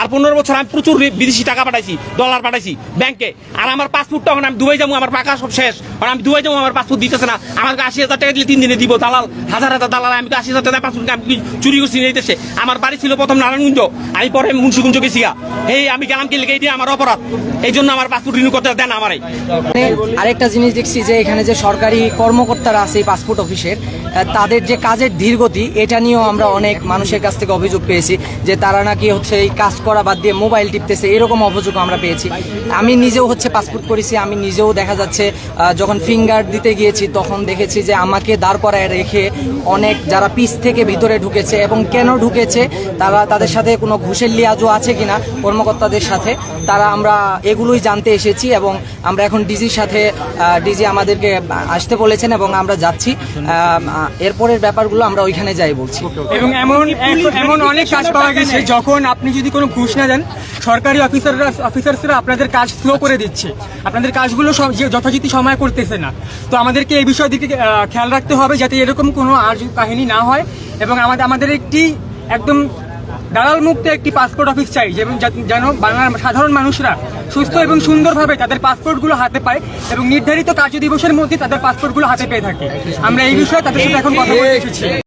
আর পনেরো বছর আমি প্রচুর বিদেশি টাকা পাঠাইছি ডলার পাঠাইছি ব্যাংকে আর আমার পাসপোর্টটা এখন আমি দুবাই যাব, আমার পাকা সব শেষ। আর আমি দুবাই যাব, আমার পাসপোর্ট দিতেছে না। আমাকে আশি হাজার টাকা দিলে তিন দিনে দিব, দালাল। হাজার হাজার দালাল, আমি আশি হাজার টাকা পাসপোর্ট আমি চুরি করছি নিয়ে দিতেছে আমার বাড়ি ছিল প্রথম নারায়ণগঞ্জ। আমি পরে মুন্সিগঞ্জ গেছি গা। এই আমি গেলাম কি দিয়ে আমার অপরাধ। এই জন্য আমার পাসপোর্ট রিনিউ করতে দেন আমার। এখানে আরেকটা জিনিস দেখছি যে এখানে যে সরকারি কর্মকর্তারা আছে এই পাসপোর্ট অফিসের তাদের যে কাজের ধীরগতি এটা নিয়েও আমরা অনেক মানুষের কাছ থেকে অভিযোগ পেয়েছি যে তারা নাকি হচ্ছে এই কাজ করা বাদ দিয়ে মোবাইল টিপতেছে, এরকম অভিযোগ আমরা পেয়েছি। আমি নিজেও হচ্ছে পাসপোর্ট করেছি, আমি নিজেও দেখা যাচ্ছে যখন ফিঙ্গার দিতে গিয়েছি, তখন দেখেছি যে আমাকে দাঁড় করায় রেখে অনেক যারা পিস থেকে ভিতরে ঢুকেছে এবং কেন ঢুকেছে, তারা তাদের সাথে কোনো ঘুষের লিয়াজও আছে কিনা, কর্মকর্তাদের সাথে। তারা আমরা এগুলোই জানতে এসেছি এবং আমরা এখন ডিজির সাথে ডিজি আমাদেরকে আসতে বলেছেন এবং আমরা যাচ্ছি। এরপরের ব্যাপারগুলো আমরা ওইখানে যাই বলছি। এবং এমন এমন অনেক কাজ পাওয়া গেছে, যখন আপনি যদি কোনো ঘুষ না দেন, সরকারি অফিসাররা, অফিসার্সরা আপনাদের কাজ স্লো করে দিচ্ছে। আপনাদের কাজগুলো যথাযথ সময় করতেছে না। তো আমাদেরকে এই বিষয়ের দিকে খেয়াল রাখতে হবে যাতে এরকম কোনো আর কাহিনী না হয় এবং আমাদের আমাদের একটি একদম দালাল মুক্ত একটি পাসপোর্ট অফিস চাই এবং যেন বাংলার সাধারণ মানুষরা সুস্থ এবং সুন্দরভাবে তাদের পাসপোর্টগুলো হাতে পায় এবং নির্ধারিত কার্য দিবসের মধ্যে তাদের পাসপোর্টগুলো হাতে পেয়ে থাকে। আমরা এই বিষয়ে তাদের সাথে এখন কথা বলে এসেছি।